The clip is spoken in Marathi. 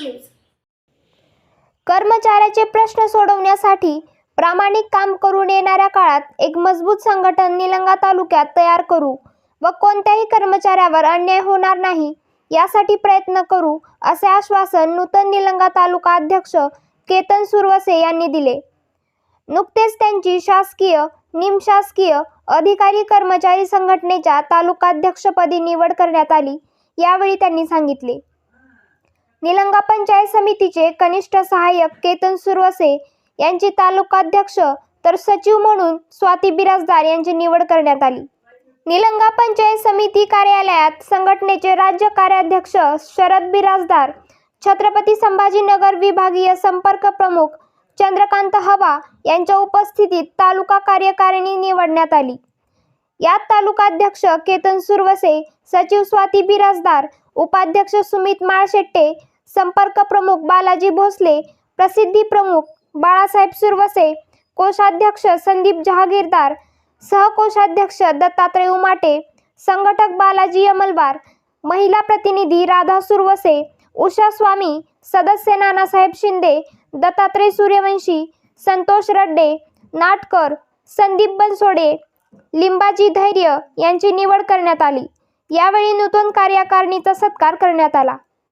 न्यूज कर्मचाऱ्याचे प्रश्न सोडवण्यासाठी प्रामाणिक काम करून येणाऱ्या काळात एक मजबूत संघटन निलंगा तालुक्यात तयार करू व कोणत्याही कर्मचाऱ्यावर अन्याय होणार नाही यासाठी प्रयत्न करू असे आश्वासन नूतन निलंगा तालुका अध्यक्ष केतन सुरवसे यांनी दिले. नुकतेच त्यांची शासकीय निमशासकीय अधिकारी कर्मचारी संघटनेच्या तालुकाध्यक्षपदी निवड करण्यात आली. यावेळी त्यांनी सांगितले. निलंगा पंचायत समितीचे कनिष्ठ सहाय्यक केतन सुरवसे यांची तालुकाध्यक्ष तर सचिव म्हणून स्वाती बिराजदार यांची निवड करण्यात आली. निलंगा पंचायत समिती कार्यालयात संघटनेचे राज्य कार्याध्यक्ष शरद बिराजदार छत्रपती संभाजीनगर विभागीय संपर्क प्रमुख चंद्रकांत हवा यांच्या उपस्थितीत तालुका कार्यकारिणी निवडण्यात आली. यात तालुकाध्यक्ष केतन सुरवसे सचिव स्वाती बिराजदार उपाध्यक्ष सुमित माळशेट्टे संपर्क प्रमुख बालाजी भोसले प्रसिद्धी प्रमुख बाळासाहेब सुरवसे कोषाध्यक्ष संदीप जहागीरदार सहकोषाध्यक्ष दत्तात्रय उमाटे संघटक बालाजी अमलवार महिला प्रतिनिधी राधा सुरवसे उषा स्वामी सदस्य नानासाहेब शिंदे दत्तात्रय सूर्यवंशी संतोष रड्डे नाटकर संदीप बनसोडे लिंबाजी धैर्य यांची निवड करण्यात आली. यावेळी नूतन कार्यकारिणीचा सत्कार करण्यात आला.